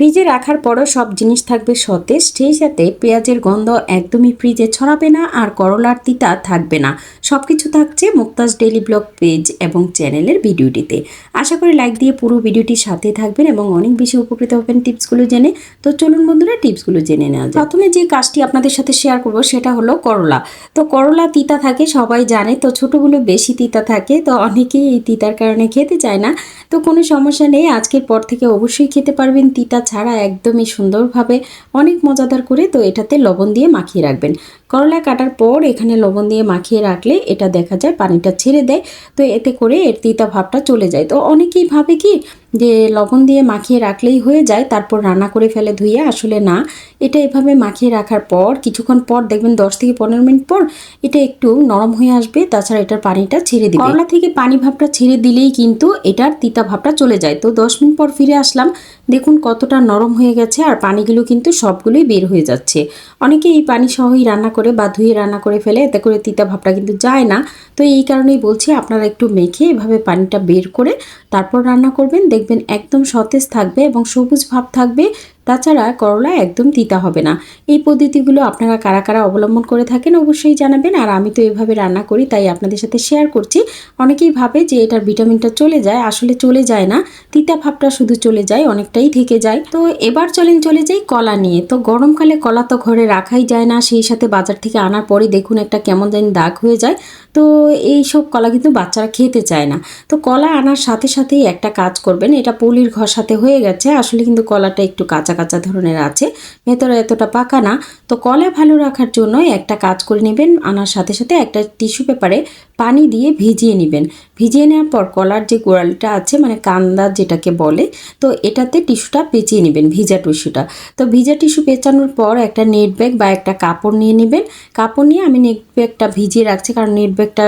ফ্রিজে রাখার পরও সব জিনিস থাকবে সতেজ, সেই সাথে পেঁয়াজের গন্ধ একদমই ফ্রিজে ছড়াবে না আর করলার তিতা থাকবে না। সব কিছু থাকছে মুক্তাজ ডেলি ব্লগ পেজ এবং চ্যানেলের ভিডিওটিতে। আশা করি লাইক দিয়ে পুরো ভিডিওটির সাথে থাকবেন এবং অনেক বেশি উপকৃত হবেন টিপসগুলো জেনে। তো চলুন বন্ধুরা, টিপসগুলো জেনে নেওয়া যাক। প্রথমে যে কাজটি আপনাদের সাথে শেয়ার করব সেটা হলো করলা। তো করলা তিতা থাকে, সবাই জানে। তো ছোটোগুলো বেশি তিতা থাকে, তো অনেকেই এই তিতার কারণে খেতে চায় না। তো কোনো সমস্যা নেই, আজকের পর থেকে অবশ্যই খেতে পারবেন তিতা ছাড়া একদমই সুন্দরভাবে অনেক মজাদার করে তো এটাতে লবণ দিয়ে মাখিয়ে রাখবেন। করলা কাটার পর এখানে লবণ দিয়ে মাখিয়ে রাখলে এটা দেখা যায় পানিটা ছেড়ে দেয়। তো এতে করে এর তিতা ভাবটা চলে যায়। তো অনেকেই ভাবে কি যে লবণ দিয়ে মাখিয়ে রাখলেই হয়ে যায়, তারপর রান্না করে ফেলে ধুয়ে আসলে না। এটা এভাবে মাখিয়ে রাখার পর, কিছুক্ষণ পর দেখবেন দশ থেকে পনেরো মিনিট পর এটা একটু নরম হয়ে আসবে, তাছাড়া এটার পানিটা ছেড়ে দিবে। করলা থেকে পানি ভাবটা ছেড়ে দিলেই কিন্তু এটার তিতা ভাবটা চলে যায়। তো দশ মিনিট পর ফিরে আসলাম, দেখুন কতটা নরম হয়ে গেছে আর পানিগুলো কিন্তু সবগুলোই বের হয়ে যাচ্ছে। অনেকে এই পানি সহই রান্না করে বা ধুয়ে রান্না করে ফেলে, এতে করে তিতা ভাবটা কিন্তু যায় না। তো এই কারণেই বলছি, আপনারা একটু মেখে এভাবে পানিটা বের করে তারপর রান্না করবেন। দেখবেন একদম সতেজ থাকবে এবং সবুজ ভাব থাকবে। তাছাড়া করলা একদম তিতা হবে না। এই পদ্ধতিগুলো আপনারা কারা কারা অবলম্বন করে থাকেন অবশ্যই জানাবেন। আর আমি তো এভাবে রান্না করি, তাই আপনাদের সাথে শেয়ার করছি। অনেকেই ভাবে যে এটার ভিটামিনটা চলে যায়, আসলে চলে যায় না। তিতা ভাবটা শুধু চলে যায়, অনেকটাই থেকে যায়। তো এবার চলেন, চলে যাই কলা নিয়ে। তো গরমকালে কলা তো ঘরে রাখাই যায় না, সেই সাথে বাজার থেকে আনার পরে দেখুন একটা কেমন জানি দাগ হয়ে যায়। তো এই সব কলা কিন্তু বাচ্চারা খেতে চায় না। তো কলা আনার সাথে সাথেই একটা কাজ করবেন, এটা পলির সাথে হয়ে গেছে, আসলে কিন্তু কলাটা একটু কাঁচা কাঁচা ধরনের আছে, ভেতরে এতটা পাকা না। তো কলা ভালো রাখার জন্য একটা কাজ করে নেবেন, আনার সাথে সাথে একটা টিস্যু পেপারে পানি দিয়ে ভিজিয়ে নেবেন। ভিজিয়ে নেওয়ার পর কলার যে গোড়ালিটা আছে মানে কান্দা যেটাকে বলে, তো এটাতে টিস্যুটা পেঁচিয়ে নেবেন, ভিজা টিস্যুটা। তো ভিজা টিস্যু পেঁচানোর পর একটা নেট ব্যাগ বা একটা কাপড় নিয়ে নেবেন। কাপড় নিয়ে আমি নেট ব্যাগটা ভিজিয়ে রাখছি, কারণ নেট ব্যাগটা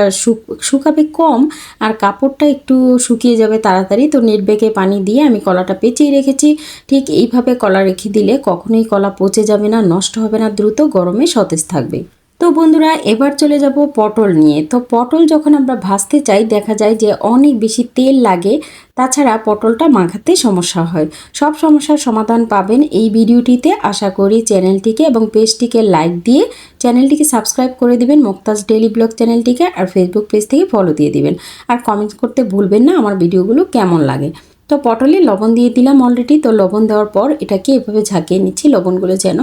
শুকাবে কম আর কাপড়টা একটু শুকিয়ে যাবে তাড়াতাড়ি। তো নেট ব্যাগে পানি দিয়ে আমি কলাটা পেঁচিয়ে রেখেছি। ঠিক এইভাবে কলা রেখে দিলে কখনোই কলা পচে যাবে না, নষ্ট হবে না, দ্রুত গরমে সতেজ থাকবে। তো বন্ধুরা, এবার চলে যাব পটল নিয়ে। তো পটল যখন আমরা ভাজতে চাই, দেখা যায় যে অনেক বেশি তেল লাগে, তাছাড়া পটলটা মাখাতে সমস্যা হয়। সব সমস্যার সমাধান পাবেন এই ভিডিওটিতে। আশা করি চ্যানেলটিকে এবং পেজটিকে লাইক দিয়ে চ্যানেলটিকে সাবস্ক্রাইব করে দিবেন, মুক্তাজ ডেলি ব্লগ চ্যানেলটিকে, আর ফেসবুক পেজ থেকে ফলো দিয়ে দিবেন। আর কমেন্ট করতে ভুলবেন না, আমার ভিডিওগুলো কেমন লাগে। তো পটলে লবণ দিয়ে দিলাম অলরেডি তো লবণ দেওয়ার পর এটাকে এভাবে ঝাঁকিয়ে নিচ্ছি, লবণগুলো যেন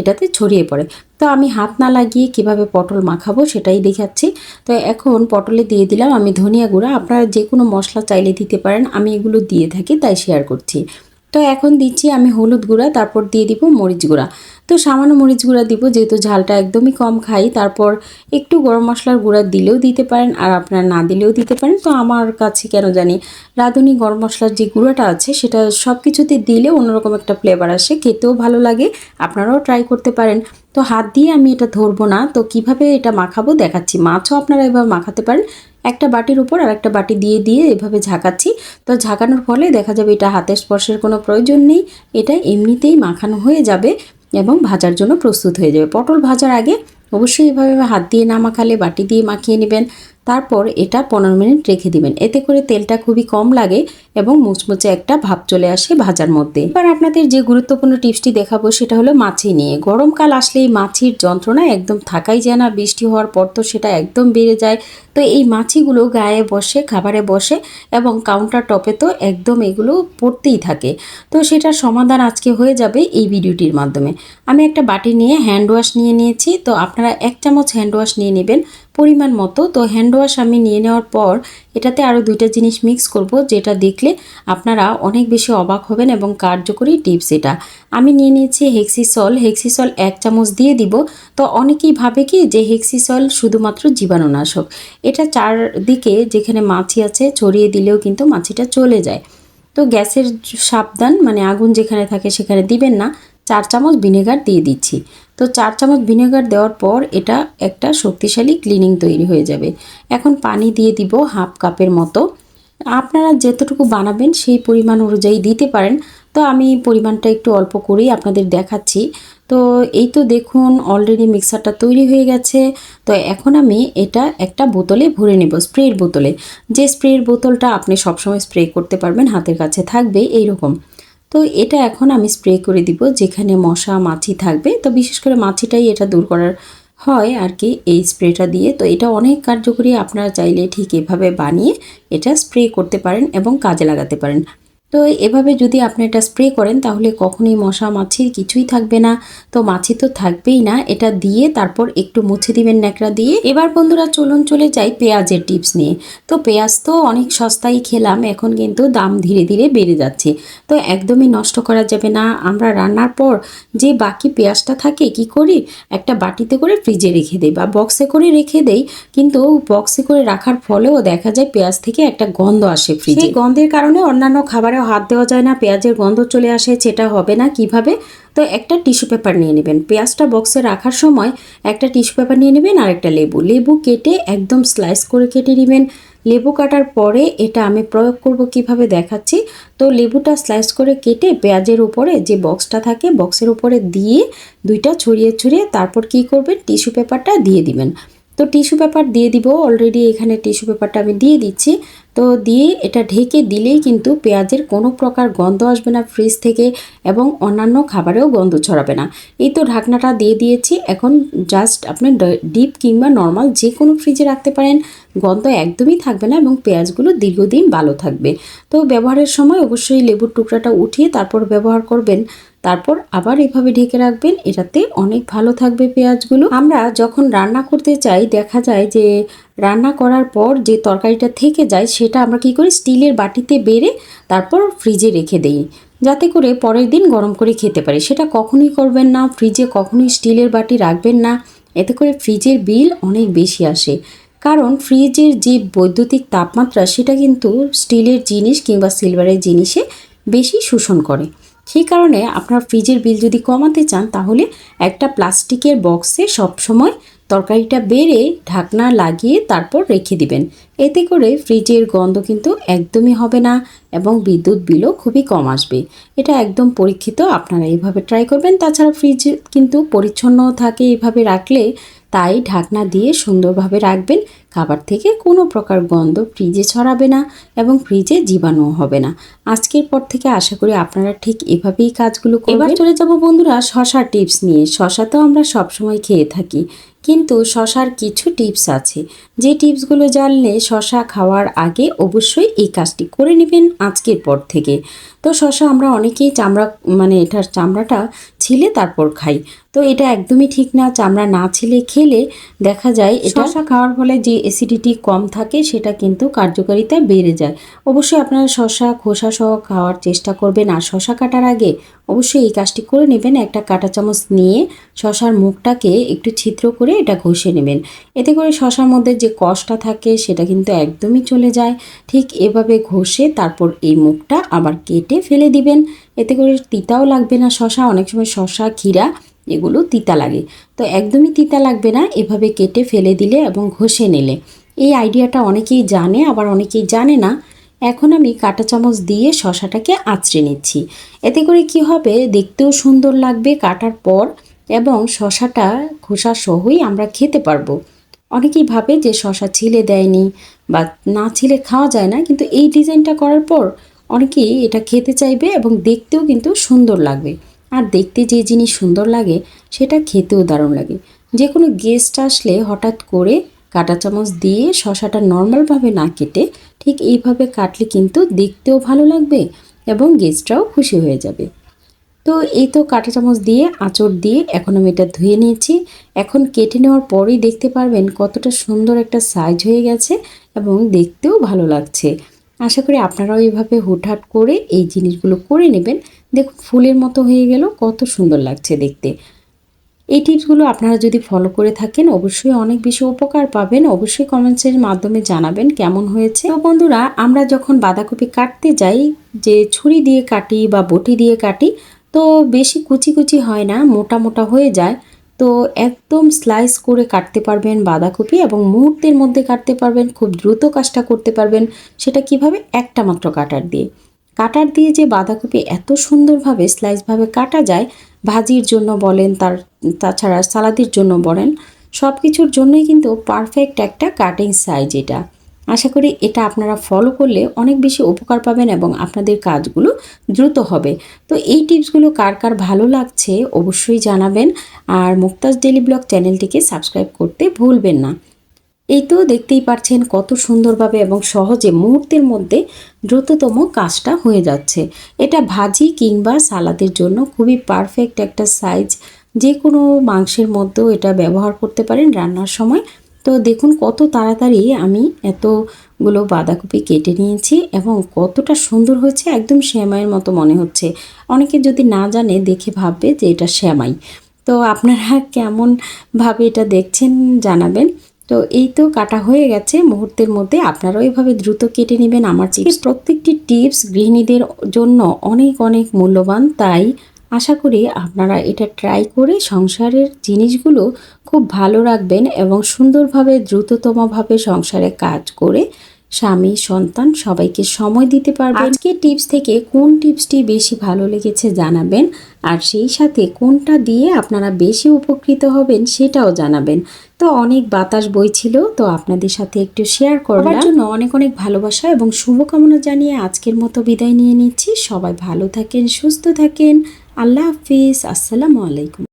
এটাতে ছড়িয়ে পড়ে। তো আমি হাত না লাগিয়ে কীভাবে পটল মাখাবো সেটাই দেখাচ্ছি। তো এখন পটলে দিয়ে দিলাম আমি ধনিয়া গুঁড়া, আপনারা যে কোনো মশলা চাইলে দিতে পারেন, আমি এগুলো দিয়ে থাকি, তাই শেয়ার করছি। তো এখন দিচ্ছি আমি হলুদ গুঁড়া, তারপর দিয়ে দিব মরিচ গুঁড়া। তো সামান্য মরিচ গুঁড়া দিব, যেহেতু ঝালটা একদমই কম খাই। তারপর একটু গরম মশলার গুঁড়া দিলেও দিতে পারেন, আর আপনার না দিলেও দিতে পারেন। তো আমার কাছে কেন জানি রাঁধুনি গরম মশলার যে গুঁড়োটা আছে, সেটা সব কিছুতে দিলে অন্যরকম একটা ফ্লেভার আসে, খেতেও ভালো লাগে, আপনারাও ট্রাই করতে পারেন। তো হাত দিয়ে আমি এটা ধরবো না, তো কীভাবে এটা মাখাবো দেখাচ্ছি। মাছও আপনারা এভাবে মাখাতে পারেন। একটা বাটির উপর আর একটা বাটি দিয়ে দিয়ে এভাবে ঝাঁকাচ্ছি। তো ঝাঁকানোর ফলে দেখা যাবে এটা হাতের স্পর্শের কোনো প্রয়োজন নেই, এটা এমনিতেই মাখানো হয়ে যাবে। এবং ভাজার জন্য প্রস্তুত হয়ে যাবে। পটল ভাজার আগে অবশ্যই এভাবে হাত দিয়ে না মাখালে, বাটি দিয়ে মাখিয়ে নেবেন। তারপর এটা পনেরো মিনিট রেখে দিবেন। এতে করে তেলটা খুবই কম লাগে এবং মুচমুচে একটা ভাব চলে আসে ভাজার মধ্যে। এবার আপনাদের যে গুরুত্বপূর্ণ টিপসটি দেখাবো সেটা হলো মাছি নিয়ে। গরমকাল আসলেই মাছির যন্ত্রণা একদম থাকাই যায় না, বৃষ্টি হওয়ার পর তো সেটা একদম বেড়ে যায়। তো এই মাছিগুলো গায়ে বসে, খাবারে বসে এবং কাউন্টার টপে তো একদম এগুলো পড়তেই থাকে। তো সেটার সমাধান আজকে হয়ে যাবে এই ভিডিওটির মাধ্যমে। আমি একটা বাটি নিয়ে হ্যান্ড ওয়াশ নিয়ে নিয়েছি। তো আপনারা এক চামচ হ্যান্ড ওয়াশ নিয়ে নেবেন। পরিমাণ মতো, তো হ্যান্ড ওয়াশ আমি নিয়ে নেওয়ার পর এটাতে আরও দুইটা জিনিস মিক্স করব, যেটা দেখলে আপনারা অনেক বেশি অবাক হবেন এবং কার্যকরী টিপস এটা। আমি নিয়ে নিয়েছি হেক্সিসল হেক্সিসল এক চামচ দিয়ে দিব। তো অনেকেই ভাবে কি যে হেক্সিসল শুধুমাত্র জীবাণুনাশক। এটা চারদিকে যেখানে মাছি আছে, ছড়িয়ে দিলেও কিন্তু মাছিটা চলে যায়। তো গ্যাসের সাবধান মানে আগুন যেখানে থাকে সেখানে দিবেন না। চার চামচ ভিনেগার দিয়ে দিচ্ছি। তো চার চামচ ভিনেগার দেওয়ার পর এটা একটা শক্তিশালী ক্লিনিং তৈরি হয়ে যাবে। এখন পানি দিয়ে দিব হাফ কাপের মতো। আপনারা যতটুকু বানাবেন সেই পরিমাণ অনুযায়ী দিতে পারেন। তো আমি পরিমাণটা একটু অল্প করেই আপনাদের দেখাচ্ছি। তো এই তো দেখুন অলরেডি মিক্সারটা তৈরি হয়ে গেছে। তো এখন আমি এটা একটা বোতলে ভরে নেব, স্প্রের বোতলে। যে স্প্রের বোতলটা আপনি সবসময় স্প্রে করতে পারবেন, হাতের কাছে থাকবে এইরকম। তো এটা এখন আমি স্প্রে করে দিব, যেখানে মশা মাছি থাকবে। তো বিশেষ করে মাছিটাই এটা দূর করার হয় আর কি এই স্প্রেটা দিয়ে। তো এটা অনেক কার্যকরী, আপনারা চাইলে ঠিক এভাবে বানিয়ে এটা স্প্রে করতে পারেন এবং কাজে লাগাতে পারেন। তো এভাবে যদি আপনি এটা স্প্রে করেন, তাহলে কখনোই মশা মাছির কিছুই থাকবে না। তো মাছি তো থাকবেই না। এটা দিয়ে তারপর একটু মুছে দিবেন ন্যাকড়া দিয়ে। এবার বন্ধুরা চলুন চলে যাই পেঁয়াজের টিপস নিয়ে। তো পেঁয়াজ তো অনেক সস্তায় খেলাম, এখন কিন্তু দাম ধীরে ধীরে বেড়ে যাচ্ছে। তো একদমই নষ্ট করা যাবে না। আমরা রান্নার পর যে বাকি পেঁয়াজটা থাকে কি করি? একটা বাটিতে করে ফ্রিজে রেখে দেই বা বক্সে করে রেখে দেই। কিন্তু বক্সে করে রাখার ফলেও দেখা যায় পেঁয়াজ থেকে একটা গন্ধ আসে ফ্রিজে গন্ধের কারণে অন্যান্য খাবারে হাত দেওয়া যায় না, পেঁয়াজের গন্ধ চলে আসে, সেটা হবে না, কীভাবে? তো একটা টিস্যু পেপার নিয়ে নেবেন। পেঁয়াজটা বক্সে রাখার সময় একটা টিস্যু পেপার নিয়ে নেবেন আর একটা লেবু। লেবু কেটে একদম স্লাইস করে কেটে নেবেন। লেবু কাটার পরে এটা আমি প্রয়োগ করব কীভাবে দেখাচ্ছি। তো লেবুটা স্লাইস করে কেটে পেঁয়াজের উপরে যে বক্সটা থাকে, বক্সের উপরে দিয়ে দুইটা ছড়িয়ে ছড়িয়ে তারপর কি করবেন? টিস্যু পেপারটা দিয়ে দিবেন। তো টিস্যু পেপার দিয়ে দিব। অলরেডি এখানে টিস্যু পেপারটা আমি দিয়ে দিচ্ছি। তো দিয়ে এটা ঢেকে দিলেই কিন্তু পেঁয়াজের কোনো প্রকার গন্ধ আসবে না ফ্রিজ থেকে এবং অন্যান্য খাবারেও গন্ধ ছড়াবে না। এই তো ঢাকনাটা দিয়ে দিয়েছি। এখন জাস্ট আপনি ডিপ কিংবা নর্মাল যে কোনো ফ্রিজে রাখতে পারেন। গন্ধ একদমই থাকবে না এবং পেঁয়াজগুলো দীর্ঘদিন ভালো থাকবে। তো ব্যবহারের সময় অবশ্যই লেবুর টুকরাটা উঠিয়ে তারপর ব্যবহার করবেন। তারপর আবার এভাবে ঢেকে রাখবেন। এটাতে অনেক ভালো থাকবে পেঁয়াজগুলো। আমরা যখন রান্না করতে চাই, দেখা যায় যে রান্না করার পর যে তরকারিটা থেকে যায়, সেটা আমরা কি করি? স্টিলের বাটিতে বেড়ে তারপর ফ্রিজে রেখে দেই। যাতে করে পরের দিন গরম করে খেতে পারি। সেটা কখনোই করবেন না। ফ্রিজে কখনোই স্টিলের বাটি রাখবেন না। এতে করে ফ্রিজের বিল অনেক বেশি আসে। কারণ ফ্রিজের যে বৈদ্যুতিক তাপমাত্রা, সেটা কিন্তু স্টিলের জিনিস কিংবা সিলভারের জিনিসে বেশি শোষণ করে। সেই কারণে আপনার ফ্রিজের বিল যদি কমাতে চান, তাহলে একটা প্লাস্টিকের বক্সে সবসময় তরকারিটা বেড়ে ঢাকনা লাগিয়ে তারপর রেখে দিবেন। এতে করে ফ্রিজের গন্ধ কিন্তু একদমই হবে না এবং বিদ্যুৎ বিলও খুবই কম আসবে। এটা একদম পরীক্ষিত, আপনারা এইভাবে ট্রাই করবেন। তাছাড়া ফ্রিজ কিন্তু পরিচ্ছন্ন থাকে এভাবে রাখলে, তাই ঢাকনা দিয়ে সুন্দরভাবে রাখবেন। খাবার থেকে কোনো প্রকার গন্ধ ফ্রিজে ছড়াবে না এবং ফ্রিজে জীবাণু হবে না। আজকের পর থেকে আশা করি আপনারা ঠিক এভাবেই কাজগুলো এবার চলে যাব বন্ধুরা শশা টিপস নিয়ে। শশা তো আমরা সবসময় খেয়ে থাকি। কিন্তু শশার কিছু টিপস আছে। যে টিপসগুলো জানলে শশা খাওয়ার আগে অবশ্যই এই কাজটি করে নেবেন আজকের পর থেকে। তো শশা আমরা অনেকেই চামড়া মানে এটার চামড়াটা ছিলে তারপর খাই। তো এটা একদমই ঠিক না, চামড়া না ছিলে খেলে দেখা যায় এটা শশা খাওয়ার ফলে যে অ্যাসিডিটি কম থাকে সেটা কিন্তু কার্যকারিতা বেড়ে যায়। অবশ্যই আপনারা শশা, খোসা সহ খাওয়ার চেষ্টা করবেন। আর শশা কাটার আগে অবশ্যই এই কাজটি করে নেবেন, একটা কাঁটা চামচ নিয়ে শশার মুখটাকে একটু ছিদ্র করে এটা ঘষে নেবেন। এতে করে শশার মধ্যে যে কষটা থাকে সেটা কিন্তু একদমই চলে যায়। ঠিক এভাবে ঘষে তারপর এই মুখটা আবার কেটে ফেলে দিবেন। এতে করে তিতাও লাগবে না শশা, অনেক সময় শশা, ক্ষীরা এগুলো তিতা লাগে। তো একদমই তিতা লাগবে না, এভাবে কেটে ফেলে দিলে এবং ঘষে নিলে। এই আইডিয়াটা অনেকেই জানে, আবার অনেকেই জানে না। এখন আমি কাঁটা চামচ দিয়ে শশাটাকে আঁচড়ে নিচ্ছি। এতে করে কি হবে? দেখতেও সুন্দর লাগবে কাটার পর এবং শশাটা খোসা সহই আমরা খেতে পারব। অনেকেই ভাবে যে শশা ছিলে দেয়নি বা না ছিলে খাওয়া যায় না, কিন্তু এই ডিজাইনটা করার পর অনেকেই এটা খেতে চাইবে এবং দেখতেও কিন্তু সুন্দর লাগবে। আর দেখতে যে জিনিস সুন্দর লাগে, সেটা খেতেও দারুণ লাগে। যে কোনো গেস্ট আসলে হঠাৎ করে কাটা চামচ দিয়ে শশাটা নর্মালভাবে না কেটে ঠিক এইভাবে কাটলে কিন্তু দেখতেও ভালো লাগবে এবং গেস্টরাও খুশি হয়ে যাবে। তো এই তো কাঁটা চামচ দিয়ে, আঁচড় দিয়ে এখন আমি এটা ধুয়ে নিয়েছি। এখন কেটে নেওয়ার পরেই দেখতে পারবেন কতটা সুন্দর একটা সাইজ হয়ে গেছে এবং দেখতেও ভালো লাগছে। আশা করি আপনারাও এইভাবে হুটহাট করে এই জিনিসগুলো করে নেবেন। দেখুন ফুলের মতো হয়ে গেল, কত সুন্দর লাগছে দেখতে। এই টিপসগুলো আপনারা যদি ফলো করে থাকেন, অবশ্যই অনেক বেশি উপকার পাবেন। অবশ্যই কমেন্টসের মাধ্যমে জানাবেন কেমন হয়েছে। তো বন্ধুরা, আমরা যখন বাঁধাকপি কাটতে যাই, যে ছুরি দিয়ে কাটি বা বটি দিয়ে কাটি, তো বেশি কুচি কুচি হয় না, মোটা মোটা হয়ে যায়। তো একদম স্লাইস করে কাটতে পারবেন বাঁধাকপি এবং মুহূর্তের মধ্যে কাটতে পারবেন, খুব দ্রুত কাজটা করতে পারবেন। সেটা কীভাবে? একটা মাত্র কাটার দিয়ে। কাটার দিয়ে যে বাঁধাকপি এত সুন্দরভাবে স্লাইসভাবে কাটা যায় ভাজির জন্য বলেন, তার, তাছাড়া সালাদের জন্য বলেন সব কিছুর জন্যই কিন্তু পারফেক্ট একটা কাটিং সাইজ এটা। আশা করি এটা আপনারা ফলো করলে অনেক বেশি উপকার পাবেন এবং আপনাদের কাজগুলো দ্রুত হবে। তো এই টিপসগুলো কার কার ভালো লাগছে অবশ্যই জানাবেন, আর মুক্তাজ ডেলি ব্লগ চ্যানেলটিকে সাবস্ক্রাইব করতে ভুলবেন না। এই তো দেখতেই পাচ্ছেন কত সুন্দরভাবে এবং সহজে মুহূর্তের মধ্যে দ্রুততম কাজটা হয়ে যাচ্ছে। এটা ভাজি কিংবা সালাদের জন্য খুবই পারফেক্ট একটা সাইজ যে কোনো মাংসের মধ্যেও এটা ব্যবহার করতে পারেন রান্নার সময়। তো দেখুন কত তাড়াতাড়ি আমি এতগুলো বাঁধাকপি কেটে নিয়েছি এবং কতটা সুন্দর হয়েছে, একদম শ্যামাইয়ের মতো মনে হচ্ছে। অনেকে যদি না জানে দেখে ভাববে যে এটা শ্যামাই। তো আপনারা কেমনভাবে এটা দেখছেন জানাবেন। তো এই তো কাটা হয়ে গেছে। মুহূর্তের মধ্যে আপনারাও এইভাবে দ্রুত কেটে নেবেন আমার চিপস। প্রত্যেকটি টিপস গৃহিণীদের জন্য অনেক অনেক মূল্যবান। তাই আশা করি আপনারা এটা ট্রাই করে সংসারের জিনিসগুলো খুব ভালো রাখবেন এবং সুন্দরভাবে দ্রুততমভাবে সংসারে কাজ করে স্বামী, সন্তান সবাইকে সময় দিতে পারবেন। আজকে টিপস থেকে কোন টিপসটি বেশি ভালো লেগেছে জানাবেন। আর সেই সাথে কোনটা দিয়ে আপনারা বেশি উপকৃত হবেন সেটাও জানাবেন। তো অনেক বাতাস বইছিল, তো আপনাদের সাথে একটু শেয়ার করার জন্য অনেক অনেক ভালোবাসা এবং শুভকামনা জানিয়ে আজকের মতো বিদায় নিয়ে নিচ্ছি। সবাই ভালো থাকেন, সুস্থ থাকেন। আল্লাহ হাফিজ। আসসালামু আলাইকুম।